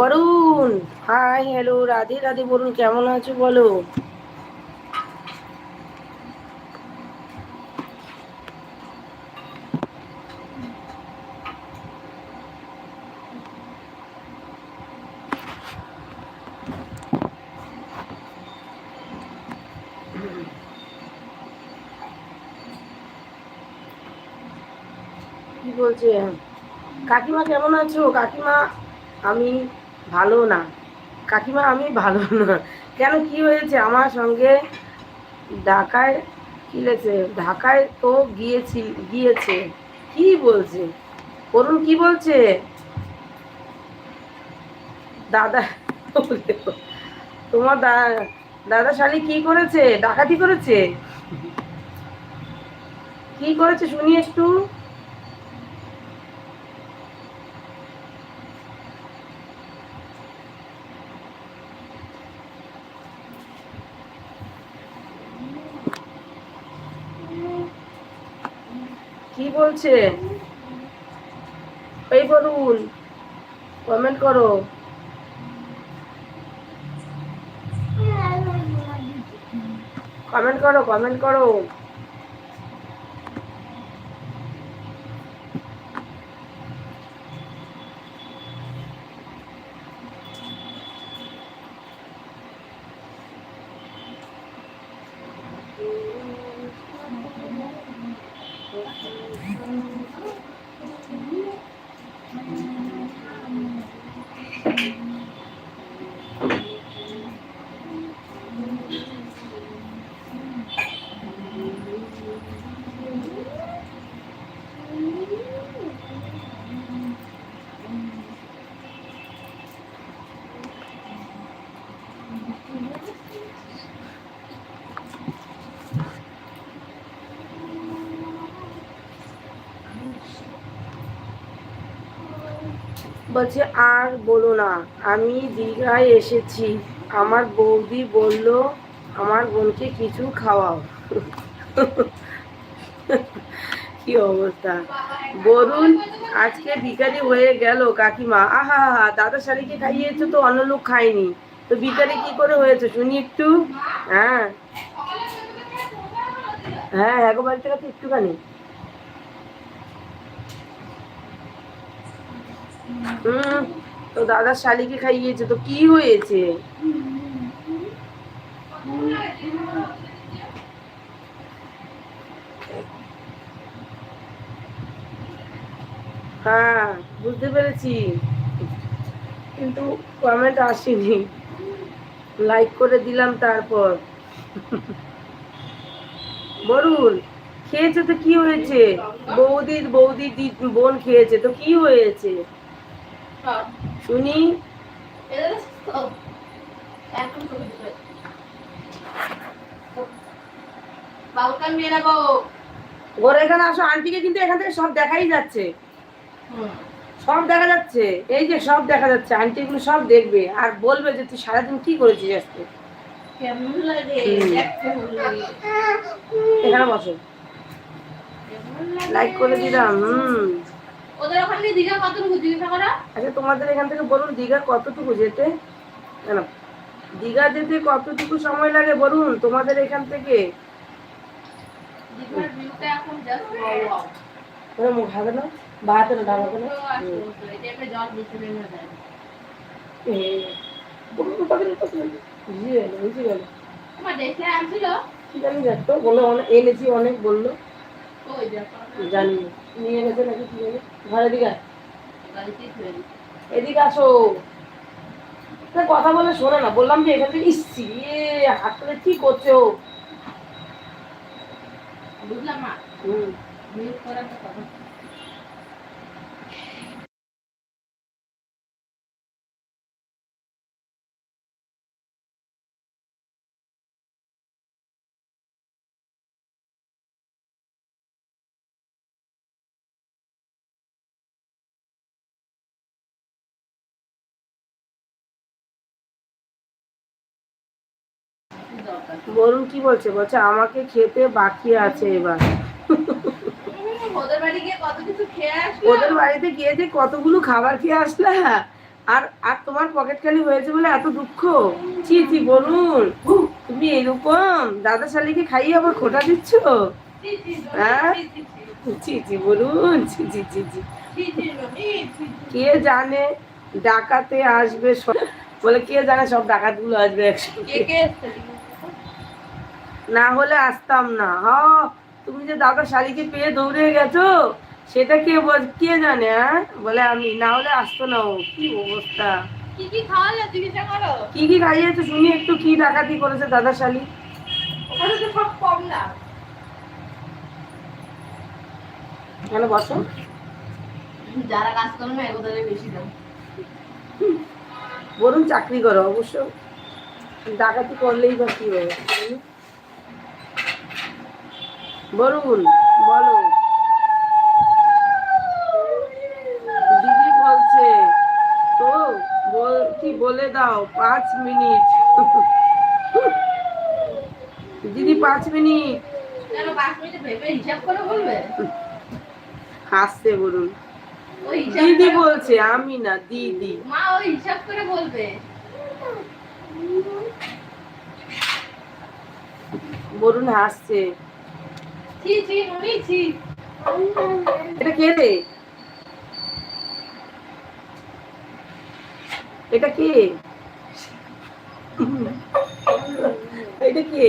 Varun, hi hello Radhe Radhe Varun, কেমন আছো বলো? কি বলছে? কাকিমা, কেমন আছো? কাকিমা আমি ভালো না। কাকিমা, আমি ভালো না। কেন কি হয়েছে? আমার সঙ্গে ঢাকায় কি লেগেছে? ঢাকায় তো গিয়েছি, গিয়েছে। কি বলছে? করুন কি বলছে? দাদা তোমার দাদা শালি কি করেছে? ডাকাতি করেছে? কি করেছে শুনি একটু কি বলছে এই বলুন কমেন্ট করো। কমেন্ট করো কমেন্ট করো। বলছে, আর বলো না, আমি দীঘায় এসেছি। আমার বৌদি বলল, আমার বোনকে কিছু খাওয়াও। কি অবস্থা। বরুণ, আজকে ভিকারি হয়ে গেল, কাকিমা। আহা হা দাদা শাড়িকে খাইয়েছো তো, অন্য লোক খায়নি। তো ভিকারি কি করে হয়েছে, শুনি একটু। হ্যাঁ। হ্যাঁ এক বাড়িতে কাছে একটুখানি। তো দাদার শালিকে খাইয়েছে, তো কি হয়েছে? হ্যাঁ বুঝতে পেরেছি। কিন্তু কমেন্ট আসেনি। লাইক করে দিলাম তারপর। বরুণ, খেয়েছে তো কি হয়েছে? বৌদির বৌদি বোন খেয়েছে, তো কি হয়েছে? শুনি। ওর এখানে আসো আন্টিকে কিন্তু এখান থেকে সব দেখাই যাচ্ছে। সব দেখা যাচ্ছে। এই যে সব দেখা যাচ্ছে আন্টি এগুলো সব দেখবে। আর বলবে যে তুই সারাদিন কি করেছিস আজকে? এখানে বসো। লাইক করে দিলাম হম। ওদের ওখানে দীঘা কতটুকু জিজ্ঞাসা করা আচ্ছা তোমাদের এখান থেকে বলুন দীঘা কতটুকু যেতে? দীঘা যেতে কতটুকু সময় লাগে বলুন তোমাদের এখান থেকে? দীঘার ভিউটা এখন জাস্ট ওয়াও ওরা মুখ হাতে না বা হাতে না ডান হাতে না এটা একটা জল দিতে নেমে যায়। বলুন তো তাদের কথা। বুঝে গেল বুঝে গেল। আমার দেখে আনছিল। কি জানি দেখতো বলল অনেক এনেছি অনেক বলল। জানি নিয়ে গেছে নাকি কি জানি। ঘরে দিকে এদিকে আসো। কথা বলে শোনে না বললাম যে এখান থেকে ইসি হাত করে কি করছ বুঝলাম মা। হুম। করার কথা। বরুণ কি বলছে বলছে আমাকে খেতে বাকি আছে এবার ওদের বাড়িতে গিয়ে যে কতগুলো খাবার খেয়ে আসলা আর আর তোমার পকেট খালি হয়েছে বলে এত দুঃখ ছি ছি বলুন তুমি এরকম দাদা শালিকে খাইয়ে আবার খোটা দিচ্ছ হ্যাঁ? ছি, ছি, বলুন ছি ছি ছি ছি। কে জানে ডাকাতে আসবে সব বলে কে জানে সব ডাকাতগুলো আসবে একসঙ্গে কে কে এসছে? না হলে আসতাম না। হ তুমি যে দাদা শালিকে পেয়ে দৌড়ে গেছো সেটা কে বল- কে জানে হ্যাঁ? বলে আমি না হলে আসতো না ও। কি অবস্থা? কি কি খাওয়ালে জিজ্ঞাসা করো। কি কি খাইয়েছে? শুনি একটু কি ডাকাতি করেছে দাদা শালি। ওখানে তো সব কম না। কেন বসো। যারা কাজ এগোদের বেশি দাম চাকরি করো অবশ্য। ডাকাতি করলেই বা কি হবে বলুন? বলো। দিদি বলছে তো বল- কি বলে দাও পাঁচ মিনিট। দিদি পাঁচ মিনিট। হাসছে বলুন। দিদি বলছে আমি না দিদি। মা ওই হিসাব করে বলবে। বলুন হাসছে। ছি ছি এটা কে রে? এটা কে? এটা কে?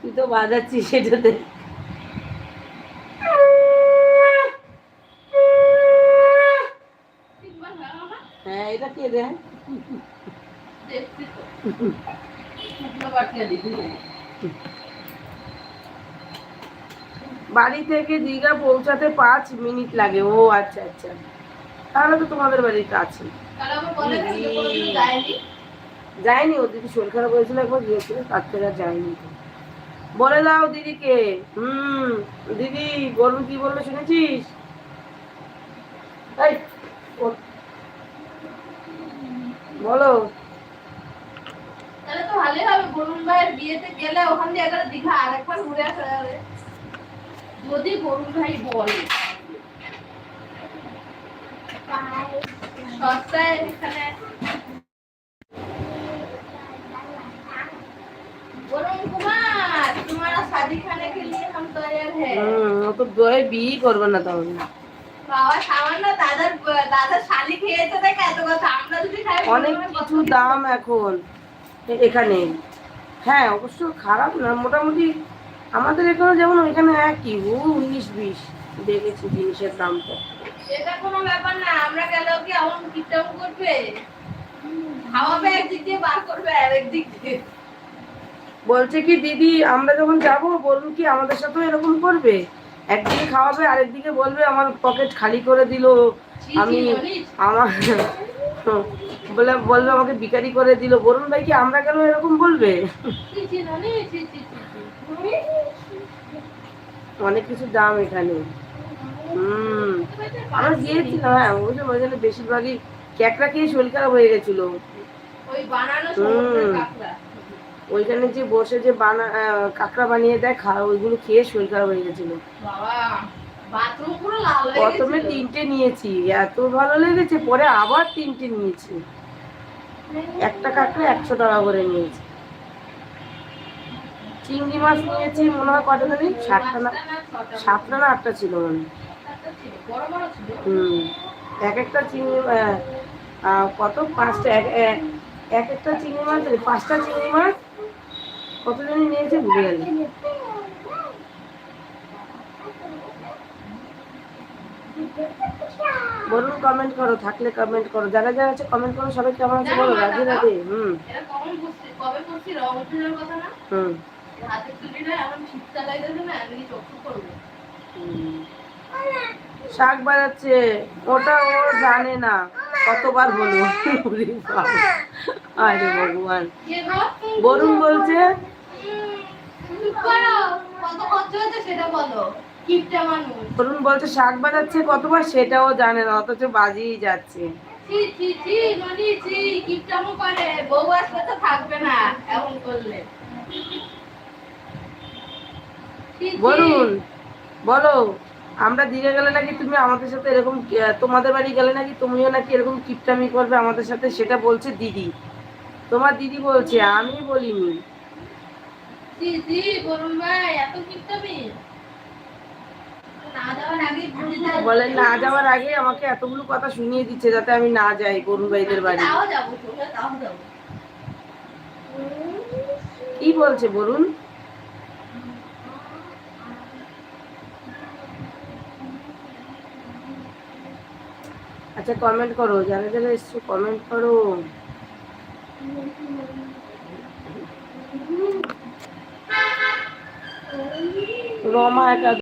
তুই তো বাজাচ্ছিস সেটাতে। হয়ে? হ্যাঁ এটা কে রে? বাড়ি থেকে দীঘা পৌঁছাতে পাঁচ মিনিট লাগে। ও আচ্ছা আচ্ছা। তাহলে তো তোমাদের বাড়ির কাছে। যায়নি। ও দিদি শরীর খারাপ হয়েছিল একবার, গিয়েছিল, তার থেকে যায়নি বলে দাও দিদিকে। হুম, দিদি বলুন কি বলল শুনেছিস? বলো। ভালোই হবে বরুণ ভাইয়ের বিয়েতে গেলে ওখান দিয়ে একবার দীঘা আর ঘুরে আসা যাবে। যদি বরুণ ভাই বলে। বিয়ে করবে না তখন। বাবা সামান্য দাদার দাদার শালি খেয়েছে দেখে এত কথা। আমরা যদি খাই অনেক কিছু দাম এখন। এখানে। হ্যাঁ অবশ্য খারাপ না মোটামুটি আমাদের এখানে যেমন ওইখানে একই ও উনিশ বিশ দেখেছি জিনিসের দামটা এটা কোনো ব্যাপার না আমরা গেলেও কি এমন কিপটাম করবে? খাওয়াবে একদিক দিয়ে বার করবে আর একদিক। দিয়ে বলছে কি দিদি আমরা যখন যাব বলুন কি আমাদের সাথেও এরকম করবে? একদিকে খাওয়াবে আরেকদিকে বলবে আমার পকেট খালি করে দিল। আমি ননিস। বলে, বলবে আমাকে বিকারি করে দিল। বলুন ভাই কি আমরা কেন এরকম বলবে। অনেক কিছু দাম এখানে। হুম। আমরা গিয়েছিলাম হ্যাঁ ওই যে ওই জন্য বেশিরভাগই ক্যাকড়া খেয়ে শরীর খারাপ হয়ে গেছিল। ওইখানে যে বসে যে বানা কাঁকড়া বানিয়ে দেয়, খা ওইগুলো খেয়ে শরীর খারাপ হয়ে গেছিল। বাবা। প্রথমে তিনটে নিয়েছি এত ভালো লেগেছে পরে আবার তিনটে নিয়েছি। একটা কাঁকড়া একশো টাকা করে নিয়েছি। চিংড়ি মাছ নিয়েছি মনে হয় কটা জানি? সাতটা না সাতটা না আটটা ছিল মনে হুম এক একটা চিংড়ি কত? পাঁচটা এক এক- এক একটা চিংড়ি মাছ পাঁচটা চিংড়ি মাছ কত জানি নিয়েছে ভুলে গেল। বলুন কমেন্ট করো থাকলে কমেন্ট করো। যারা যারা আছে কমেন্ট করো সবাই কেমন আছে বলো রাধে রাধে হুম। হুম। শাক বাজাচ্ছে ওটা ও জানে না কতবার হলো আরে ভগবান? বরুণ বলছে কত খরচ হয়েছে সেটা বলো। মানুষ বলছে শাক বাজাচ্ছে কতবার সেটাও জানে না অথচ বাজিয়েই যাচ্ছে। ছি ছি ছি ননি ছি কিপটামো করে বউ আসলে তো থাকবে না এমন করলে। ছি, ছি। বরুণ বলো আমরা দিঘা গেলে নাকি তুমি আমাদের সাথে এরকম তোমাদের বাড়ি গেলে নাকি তুমিও নাকি এরকম কিপটামি করবে আমাদের সাথে সেটা বলছে দিদি। তোমার দিদি বলছে আমি বলিনি। দিদি বলুন ভাই এত কিপটামি না যাওয়ার আগে বুঝে যাও। বলে না যাওয়ার আগে আমাকে এতগুলো কথা শুনিয়ে দিচ্ছে যাতে আমি না যাই বরুণ ভাইদের বাড়ি। কি বলছে বলুন আচ্ছা কমেন্ট করো, যারা যারা এসছো কমেন্ট করো। রমা একা